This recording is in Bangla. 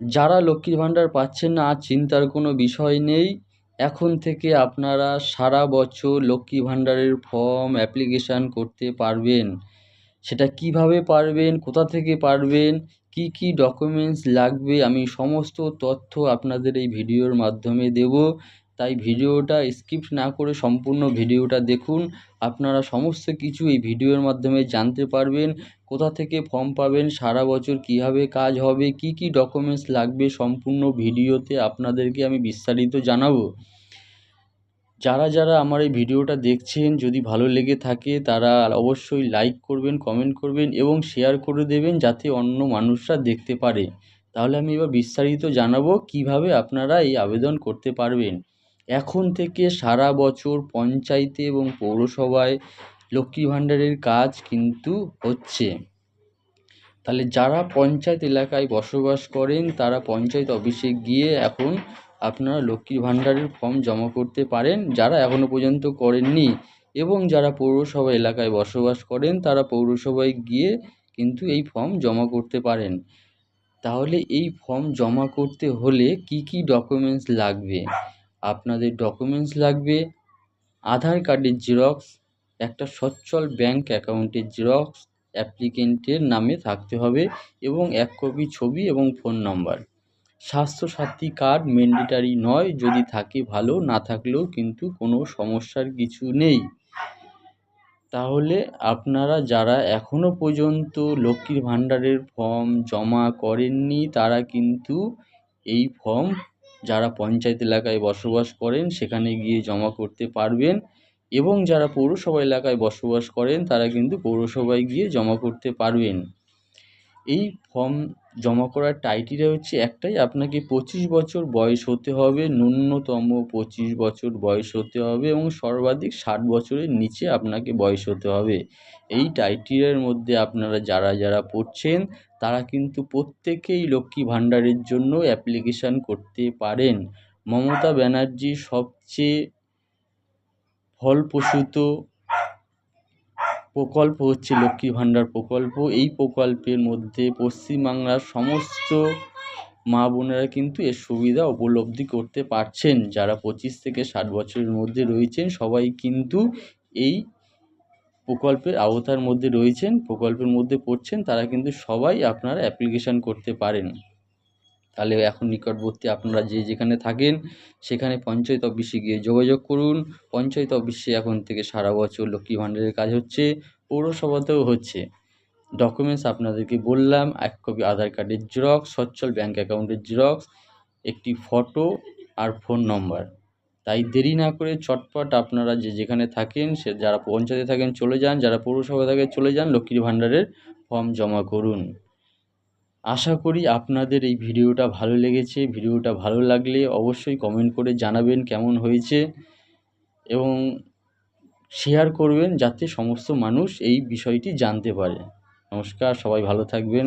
যারা লক্ষ্মীর ভাণ্ডার পাচ্ছেন না আর চিন্তার কোনো বিষয় নেই। এখন থেকে আপনারা সারা বছর লক্ষ্মী ভাণ্ডারের ফর্ম অ্যাপ্লিকেশান করতে পারবেন। সেটা কীভাবে পারবেন, কোথা থেকে পারবেন, কী কী ডকুমেন্টস লাগবে, আমি সমস্ত তথ্য আপনাদের এই ভিডিওর মাধ্যমে দেব। তাই ভিডিওটা স্কিপ না করে সম্পূর্ণ ভিডিওটা দেখুন। আপনারা সমস্ত কিছু এই ভিডিওর মাধ্যমে জানতে পারবেন। কোথা থেকে ফর্ম পাবেন, সারা বছর কীভাবে কাজ হবে, কী কী ডকুমেন্টস লাগবে সম্পূর্ণ ভিডিওতে আপনাদেরকে আমি বিস্তারিত জানাব। যারা যারা আমার এই ভিডিওটা দেখছেন, যদি ভালো লেগে থাকে, তারা অবশ্যই লাইক করবেন, কমেন্ট করবেন এবং শেয়ার করে দেবেন যাতে অন্য মানুষরা দেখতে পারে। তাহলে আমি এবার বিস্তারিত জানাব কীভাবে আপনারা এই আবেদন করতে পারবেন। এখন থেকে সারা বছর পঞ্চায়েতে এবং পৌরসভায় লক্ষ্মী ভাণ্ডারের কাজ কিন্তু হচ্ছে। তাহলে যারা পঞ্চায়েত এলাকায় বসবাস করেন, তারা পঞ্চায়েত অফিসে গিয়ে এখন আপনারা লক্ষ্মীর ভাণ্ডারের ফর্ম জমা করতে পারেন। যারা এখনও পর্যন্ত করেননি এবং যারা পৌরসভা এলাকায় বসবাস করেন, তারা পৌরসভায় গিয়ে কিন্তু এই ফর্ম জমা করতে পারেন। তাহলে এই ফর্ম জমা করতে হলে কি কি ডকুমেন্টস লাগবে? আপনাদের ডকুমেন্টস লাগবে, আধার কার্ডের জেরক্স একটা সচ্ছল ব্যাঙ্ক অ্যাকাউন্টের জেরক্স অ্যাপ্লিকেন্টের নামে থাকতে হবে এবং এক কপি ছবি এবং phone number Swasthyasathi card mandatory নয়, যদি থাকে ভালো, না থাকলেও কিন্তু কোনো সমস্যার কিছু নেই। তাহলে আপনারা যারা এখনও পর্যন্ত লক্ষ্মীর ভাণ্ডারের ফর্ম জমা করেননি, তারা কিন্তু এই ফর্ম যারা পঞ্চায়েত এলাকায় বসবাস করেন সেখানে গিয়ে জমা করতে পারবেন এবং যারা পৌরসভা এলাকায় বসবাস করেন তারা কিন্তু পৌরসভায় গিয়ে জমা করতে পারবেন। এই ফর্ম জমা করার টাইটেল হচ্ছে একটাই, আপনাকে পঁচিশ বছর বয়স হতে হবে, ন্যূনতম পঁচিশ বছর বয়স হতে হবে এবং সর্বাধিক ষাট বছরের নিচে আপনাকে বয়স হতে হবে। এই টাইটেলের মধ্যে আপনারা যারা যারা পড়ছেন, তারা কিন্তু প্রত্যেকেই লক্ষ্মী ভাণ্ডারের জন্য অ্যাপ্লিকেশান করতে পারেন। মমতা ব্যানার্জি সবচেয়ে ফলপ্রসূত প্রকল্প হচ্ছে লক্ষ্মী ভাণ্ডার প্রকল্প। এই প্রকল্পের মধ্যে পশ্চিমবাংলার সমস্ত মা বোনেরা কিন্তু এর সুবিধা উপলব্ধি করতে পারছেন। যারা পঁচিশ থেকে ষাট বছরের মধ্যে রয়েছেন, সবাই কিন্তু এই প্রকল্পের আওতার মধ্যে রয়েছেন, প্রকল্পের মধ্যে পড়ছেন, তারা কিন্তু সবাই আপনারা অ্যাপ্লিকেশান করতে পারেন। তাহলে এখন নিকটবর্তী আপনারা যে যেখানে থাকেন, সেখানে পঞ্চায়েত অফিসে গিয়ে যোগাযোগ করুন। পঞ্চায়েত অফিসে এখন থেকে সারা বছর লক্ষ্মী ভাণ্ডারের কাজ হচ্ছে, পৌরসভাতেও হচ্ছে। ডকুমেন্টস আপনাদেরকে বললাম, এক কপি আধার কার্ডের জেরক্স সচ্ছল ব্যাঙ্ক অ্যাকাউন্টের জেরক্স একটি ফটো আর ফোন নম্বর তাই দেরি না করে চটপট আপনারা যে যেখানে থাকেন, সে যারা পঞ্চায়েতে থাকেন চলে যান, যারা পৌরসভা থাকেন চলে যান, লক্ষ্মীর ভাণ্ডারের ফর্ম জমা করুন। আশা করি আপনাদের এই ভিডিওটা ভালো লেগেছে। ভিডিওটা ভালো লাগলে অবশ্যই কমেন্ট করে জানাবেন কেমন হয়েছে এবং শেয়ার করবেন যাতে সমস্ত মানুষ এই বিষয়টি জানতে পারে। নমস্কার, সবাই ভালো থাকবেন।